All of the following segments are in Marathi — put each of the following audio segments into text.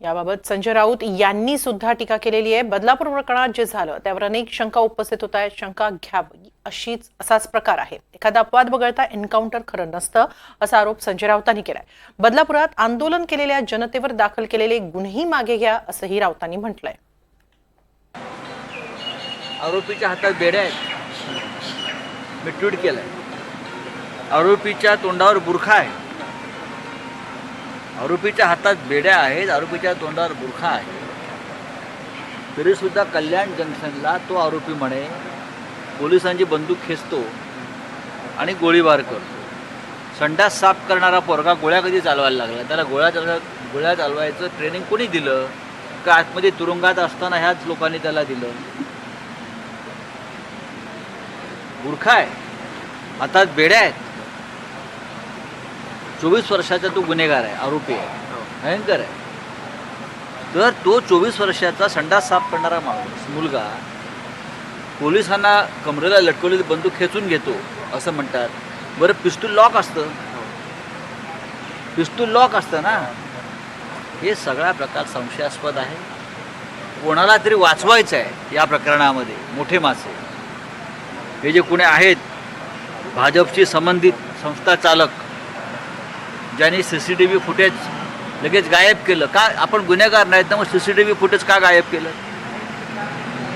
याबाबत संजय राऊत यांनी सुद्धा टीका केलेली आहे. बदलापूर प्रकरणात जे झालं त्यावर अनेक शंका उपस्थित होत आहेत. शंका घ्यावी अशीच असाच प्रकार आहे. एखादा अपवाद वगळता एन्काउंटर खरं नसतं असा आरोप संजय राऊतांनी केलाय. बदलापुरात आंदोलन केलेल्या जनतेवर दाखल केलेले गुन्हेही मागे घ्या असंही राऊतांनी म्हटलंय. आरोपीच्या हातात बेड्या आहेत. मी ट्विट केलंय. आहे आरोपीच्या तोंडावर बुरखा आहे. आरोपीच्या हातात बेड्या आहेत आरोपीच्या तोंडावर बुरखा आहे. तरीसुद्धा कल्याण जंक्शनला तो आरोपी म्हणे पोलिसांची बंदूक खेचतो आणि गोळीबार करतो. संडास साफ करणारा पोरगा गोळ्या कधी चालवायला लागला? त्याला गोळ्या चालवा गोळ्या चालवायचं ट्रेनिंग कोणी दिलं? का आतमध्ये तुरुंगात असताना ह्याच लोकांनी त्याला दिलं? बुरखा आहे. हातात बेड्या आहेत. चोवीस वर्षाचा तो गुन्हेगार आहे आरोपी आहे. भयंकर आहे. तर तो चोवीस वर्षाचा संडास साफ करणारा माणूस मुलगा पोलिसांना कमरेला लटकवलेली बंदूक खेचून घेतो असं म्हणतात. बरं पिस्तूल लॉक असतं. पिस्तूल लॉक असतं ना? हे सगळा प्रकार संशयास्पद आहे. कोणाला तरी वाचवायचं आहे या प्रकरणामध्ये मोठे मासे. हे जे कुणी आहेत भाजपशी संबंधित संस्था चालक ज्यांनी C C T V footage लगेच गायब केलं. का आपण गुन्हेगार नाहीत ना मग C C T V footage का गायब केलं?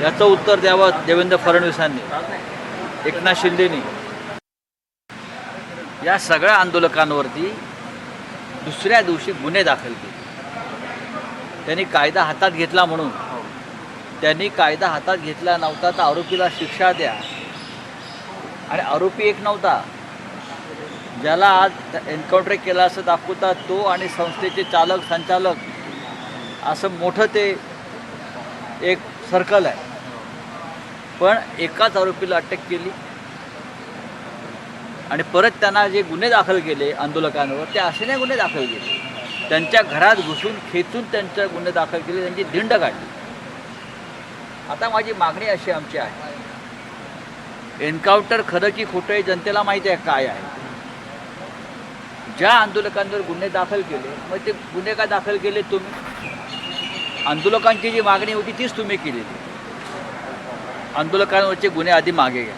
याचं उत्तर द्यावं देवेंद्र फडणवीसांनी एकनाथ शिंदेनी. या सगळ्या आंदोलकांवरती दुसऱ्या दिवशी गुन्हे दाखल केले. त्यांनी कायदा हातात घेतला म्हणून. त्यांनी कायदा हातात घेतला नव्हता तर आरोपीला शिक्षा द्या. आणि आरोपी एक नव्हता. ज्याला आज एन्काउंटर केला असं दाखवतात तो आणि संस्थेचे चालक संचालक असं मोठं ते एक सर्कल आहे. पण एकाच आरोपीला अटक केली आणि परत त्यांना जे गुन्हे दाखल केले आंदोलकांवर ते असे नाही गुन्हे दाखल केले. त्यांच्या घरात घुसून खेचून त्यांच्या गुन्हे दाखल केले त्यांची धिंड काढली. आता माझी मागणी अशी आमची आहे. एन्काउंटर खरं की खोटं हे जनतेला माहिती आहे काय आहे. ज्या आंदोलकांवर गुन्हे दाखल केले मग ते गुन्हे का दाखल केले तुम्ही? आंदोलकांची जी मागणी होती तीच तुम्ही केलेली. आंदोलकांवरचे गुन्हे आधी मागे घ्या.